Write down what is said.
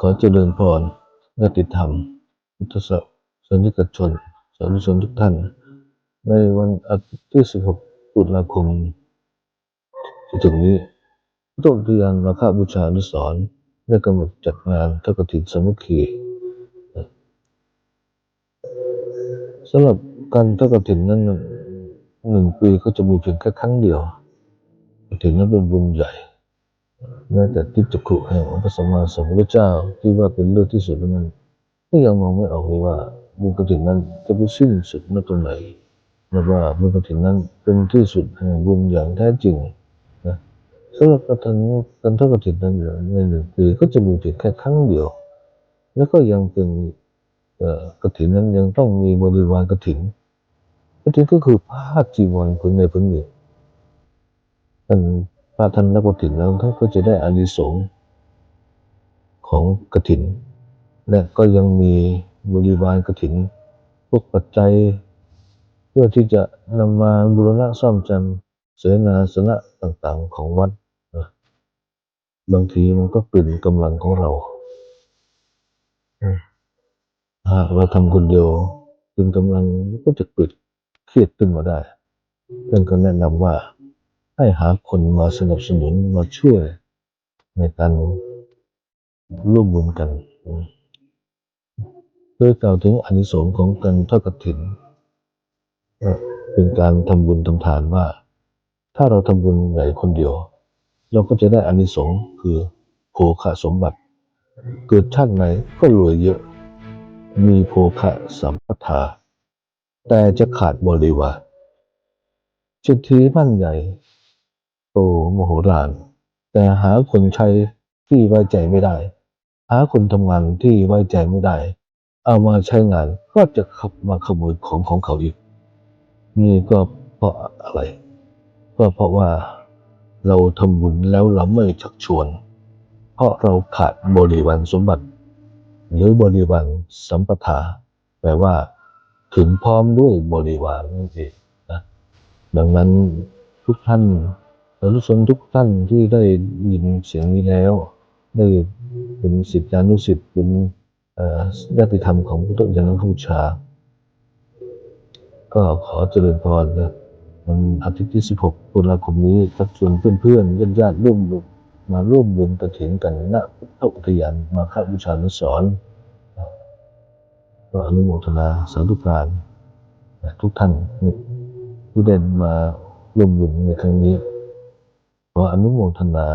ขอเจริญพรญาติธรรม พุทธศสนิกชน สาธุชนทุกท่าน ในวันอาทิตย์ที่ 16 ตุลาคมที่ถึงนี้พระต้นเดือนมาฆบูชานุสรได้กำหนดจัดงานทอดกฐินสมัคคีสำหรับการทอดกฐินนั้นหนึ่งปีก็จะมีเพียงแค่ครั้งเดียวกฐินนั้นเป็นบุญใหญ่ แม้แต่ทิพจักขุแห่งพระสัมมาสัมพุทธเจ้าที่ว่าเป็นเลิศที่สุดนั้นก็ยังมองไม่ออกเลยว่าบุญกฐินนั้นจะไปสิ้นสุดณตรงไหนและว่าบุญกฐินนั้นเป็นที่สุดแห่งบุญอย่างแท้จริงนะสำหรับการทำการทอดกฐินนั้นในหนึ่งปีก็จะมีเพียงแค่ครั้งเดียว แล้วก็ยังเป็นเอ่อกฐินนั้นยังต้องมีบริวารกฐินกฐินก็คือผ้าจีวรผืนในผืนหนึ่งท่าน พระท่านรับกฐินแล้วท่านก็จะได้อานิสงส์ของกฐิน และก็ยังมีบริวารกฐิน พวกปัจจัย เพื่อที่จะนำมาบูรณะซ่อมแซมเสนาสนะต่างๆของวัดนบางทีมันก็เป็นกำลังของเราหากเราทำคนเดียวเป็นกำลังก็จะเกิดเครียดขึ้นมาได้ท่านก็แนะนำว่า ให้หาคนมาสนับสนุนมาช่วยในการร่วมบุญกันโดยกล่าวถึงอนิสงส์ของการทอดกฐิน เป็นการทำบุญทำทานว่า ถ้าเราทำบุญไหนคนเดียว เราก็จะได้อานิสงส์คือโภคะสมบัติ เกิดชาติไหนก็รวยเยอะ มีโภคะสัมปทา แต่จะขาดบริวารเศรษฐีบ้านใหญ่ โตมโหฬารแต่หาคนใช้ที่ไว้ใจไม่ได้ หาคนทำงานที่ไว้ใจไม่ได้ เอามาใช้งานก็จะขับมาขโมยของของเขาอีก นี่ก็เพราะอะไร ก็เพราะว่าเราทำบุญแล้วเราไม่ชักชวน เพราะเราขาดบริวารสมบัติ หรือบริวารสัมปทาแปลว่า ถึงพร้อมด้วยบริวารนั่นเองนะดังนั้นทุกท่าน สาธุชนทุกท่านที่ได้ยินเสียงนี้แล้ว ได้เป็นสิทธิานุสิทธิ์เป็นญาติธรรมของพุทธยานบูชา ก็ขอเจริญพรนะวันอาทิตย์ที่ 16ตุลาคมนี้ชักชวนเพื่อนๆญาติๆร่วมบุญมาร่วมบุญกระถิ่นกันณพุทธอุทยานมาฆบูชานุสรณ์ก็อนุโมทนาสาธุการทุกท่านที่ได้มาร่วมบุญในครั้งนี้ ขออนุโมทนา